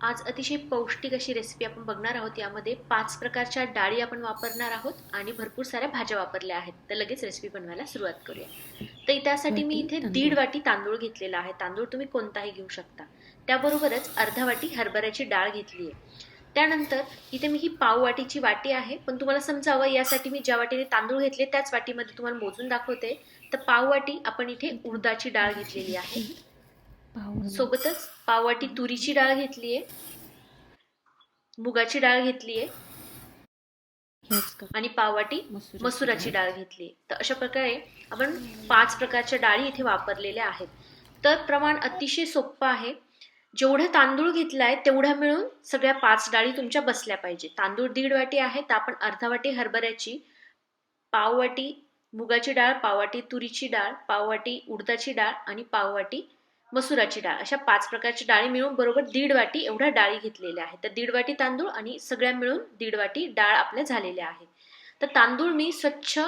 आज अतिशय पौष्टिक अशी रेसिपी आपण बघणार आहोत. यामध्ये पाच प्रकारच्या डाळी आपण वापरणार आहोत आणि भरपूर साऱ्या भाज्या वापरल्या आहेत. तर लगेच रेसिपी बनवायला सुरुवात करूया. तर त्यासाठी मी इथे दीड वाटी तांदूळ घेतलेला आहे. तांदूळ तुम्ही कोणताही घेऊ शकता. त्याबरोबरच अर्धा वाटी हरभऱ्याची डाळ घेतली आहे. त्यानंतर इथे मी ही पाव वाटीची वाटी आहे. पण तुम्हाला समजावं यासाठी मी ज्या वाटीने तांदूळ घेतले त्याच वाटीमध्ये तुम्हाला मोजून दाखवते. तर पाव वाटी आपण इथे उडदाची डाळ घेतलेली आहे. सोबतच पाववाटी तुरीची डाळ घेतलीये. मुगाची डाळ घेतलीये. आणि पाववाटी मसुराची डाळ. घेतली तर अशा प्रकारे आपण पाच प्रकारच्या डाळी इथे वापरलेल्या आहेत. तर प्रमाण अतिशय सोपं आहे. जेवढं तांदूळ घेतलाय तेवढ्या मिळून सगळ्या पाच डाळी तुमच्या बसल्या पाहिजे. तांदूळ दीड वाटी आहे तर आपण अर्धा वाटी हरभऱ्याची पाववाटी मुगाची डाळ पाववाटी तुरीची डाळ पाववाटी उडदाची डाळ आणि पाववाटी मसुराची डाळ. अशा पाच प्रकारची डाळी मिळून बरोबर दीड वाटी एवढ्या डाळी घेतलेल्या आहेत. तर दीड वाटी तांदूळ आणि सगळ्या मिळून दीड वाटी डाळ आपल्या झालेल्या आहेत तर तांदूळ मी स्वच्छ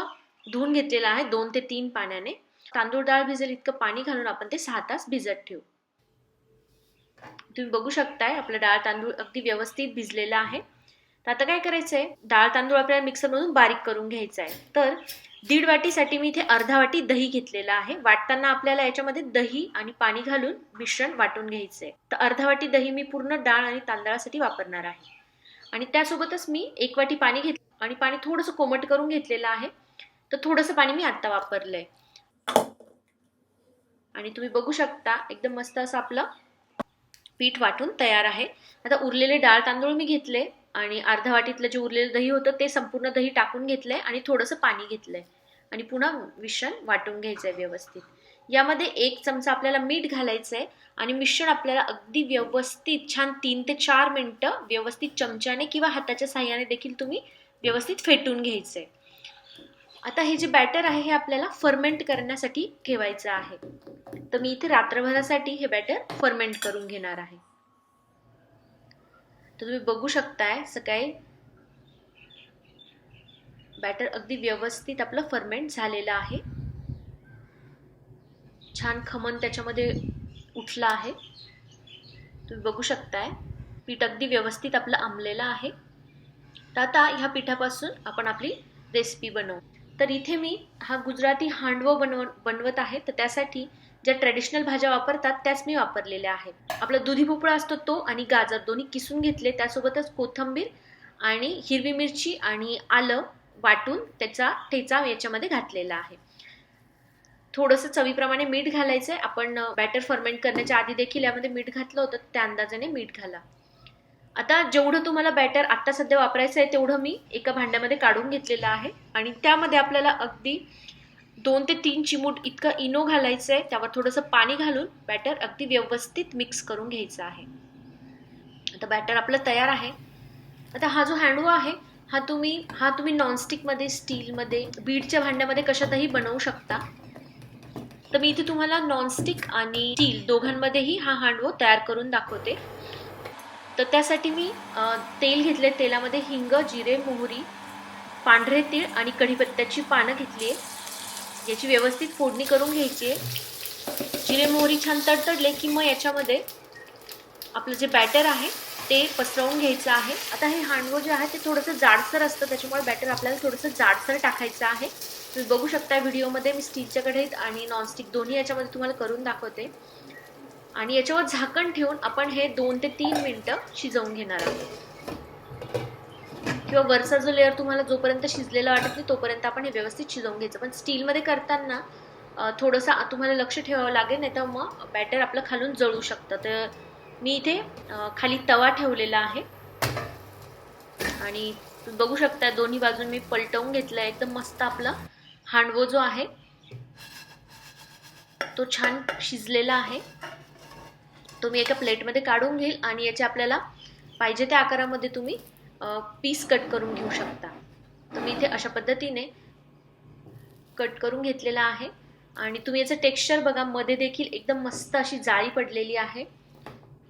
धुवून घेतलेला आहे दोन ते तीन पाण्याने. तांदूळ डाळ भिजेल इतकं पाणी घालून आपण ते सहा तास भिजत ठेवू. तुम्ही बघू शकताय आपलं डाळ तांदूळ अगदी व्यवस्थित भिजलेला आहे. तर आता काय करायचंय? डाळ तांदूळ आपल्याला मिक्सरमधून बारीक करून घ्यायचा आहे तर दीड वाटीसाठी मी इथे अर्धा वाटी दही घेतलेला आहे. वाटताना आपल्याला याच्यामध्ये दही आणि पाणी घालून मिश्रण वाटून घ्यायचंय. तर अर्धा वाटी दही मी पूर्ण डाळ आणि तांदळासाठी वापरणार आहे. आणि त्यासोबतच मी एक वाटी पाणी घेतलं आणि पाणी थोडंसं कोमट करून घेतलेलं आहे. तर थोडंसं पाणी मी आत्ता वापरलंय. आणि तुम्ही बघू शकता एकदम मस्त असं आपलं पीठ वाटून तयार आहे. आता उरलेले डाळ तांदूळ मी घेतले. आणि अर्धा वाटीतलं जे उरलेलं दही होतं ते संपूर्ण दही टाकून घेतलंय आणि थोडंसं पाणी घेतलंय. आणि पुन्हा मिश्रण वाटून घ्यायचंय व्यवस्थित. यामध्ये एक चमचा आपल्याला मीठ घालायचंय आणि मिश्रण आपल्याला अगदी व्यवस्थित छान तीन ते चार मिनटं व्यवस्थित चमच्याने किंवा हाताच्या साह्याने देखील तुम्ही व्यवस्थित फेटून घ्यायचंय. आता हे जे बॅटर आहे हे आपल्याला फर्मेंट करण्यासाठी ठेवायचं आहे. तर मी इथे रात्रभरासाठी हे बॅटर फर्मेंट करून घेणार आहे. तर तुम्ही बघू शकताय सकाळी बॅटर अगदी व्यवस्थित आपलं फर्मेंट झालेलं आहे. छान खमन त्याच्यामध्ये उठलं आहे. तुम्ही बघू शकताय पीठ अगदी व्यवस्थित आपलं आंबलेलं आहे. तर आता ह्या पिठापासून आपण आपली रेसिपी बनवू. तर इथे मी हा गुजराती हांडवं बनव बनवत आहे तर त्यासाठी ज्या ट्रेडिशनल भाज्या वापरतात त्याच मी वापरलेल्या आहेत. आपला दुधी भोपळा असतो तो आणि गाजर दोन्ही किसून घेतले त्यासोबतच कोथंबीर आणि हिरवी मिरची आणि आलं वाटून त्याचा ठेचा याच्यामध्ये घातलेला आहे. थोडंसं चवीप्रमाणे मीठ घालायचं आहे आपण बॅटर फर्मेंट करण्याच्या आधी देखील यामध्ये मीठ घातलं होतं त्या अंदाजाने मीठ घाला. आता जेवढं तुम्हाला बॅटर आत्ता सध्या वापरायचं आहे तेवढं मी एका भांड्यामध्ये काढून घेतलेलं आहे. आणि त्यामध्ये आपल्याला अगदी दोन ते तीन चिमूट इतकं इनो घालायचं आहे त्यावर थोडंसं पाणी घालून बॅटर अगदी व्यवस्थित मिक्स करून घ्यायचं आहे. आता बॅटर आपलं तयार आहे. आता हा जो हँडवा आहे हा तुम्ही हा तुम्ही नॉनस्टिकमध्ये स्टीलमध्ये बीडच्या भांड्यामध्ये कशातही बनवू शकता. तर मी इथे तुम्हाला नॉनस्टिक आणि स्टील दोघांमध्येही हा हांडवो तयार करून दाखवते. तर त्यासाठी मी तेल घेतले तेलामध्ये हिंग जिरे मोहरी पांढरे तीळ आणि कढीपत्त्याची पानं घेतली आहे याची व्यवस्थित फोडणी करून घ्यायची आहे. जिरे मोहरी छान तडतडले की मग याच्यामध्ये आपलं जे बॅटर आहे ते पसरवून घ्यायचं आहे. आता हे हांडवं जे आहे ते थोडंसं जाडसर असतं. त्याच्यामुळे बॅटर आपल्याला थोडंसं जाडसर टाकायचं आहे. तुम्ही बघू शकता व्हिडिओमध्ये मी स्टीलच्या कढईत आणि नॉनस्टिक दोन्ही याच्यामध्ये तुम्हाला करून दाखवते. आणि याच्यावर झाकण ठेवून आपण हे दोन ते तीन मिनटं शिजवून घेणार आहोत. किंवा वरचा जो लेअर तुम्हाला जोपर्यंत शिजलेला वाटत नाही तोपर्यंत आपण हे व्यवस्थित शिजवून घ्यायचं. पण स्टीलमध्ये करताना थोडंसं तुम्हाला लक्ष ठेवावं लागेल नाही तर मग बॅटर आपलं खालून जळू शकतं. तर मी इथे खाली तवा ठेवलेला आहे. आणि बघू शकता दोन्ही बाजून मी पलटवून घेतला एकदम मस्त आपला हांडवो जो आहे तो छान शिजलेला आहे. तो मी एका प्लेटमध्ये काढून घेईल आणि याचे आपल्याला पाहिजे त्या आकारामध्ये तुम्ही पीस कट करून घेऊ शकता. तर मी इथे अशा पद्धतीने कट करून घेतलेला आहे. आणि तुम्ही याचं टेक्स्चर बघा मध्ये देखील एकदम मस्त अशी जाळी पडलेली आहे.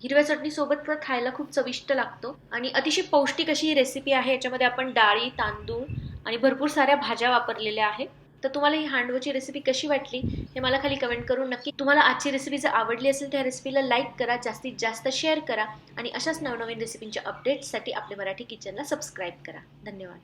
हिरव्या चटणीसोबत तर खायला खूप चविष्ट लागतो. आणि अतिशय पौष्टिक अशी ही रेसिपी आहे. याच्यामध्ये आपण डाळी तांदूळ आणि भरपूर साऱ्या भाज्या वापरलेल्या आहेत. तर तुम्हाला ही हांडवची रेसिपी कशी वाटली हे मला खाली कमेंट करून नक्की तुम्हाला आजची रेसिपी जर आवडली असेल त्या रेसिपीला लाईक करा जास्तीत जास्त शेअर करा आणि अशाच नवनवीन रेसिपींच्या अपडेट्ससाठी आपल्या मराठी किचनला सबस्क्राईब करा. धन्यवाद.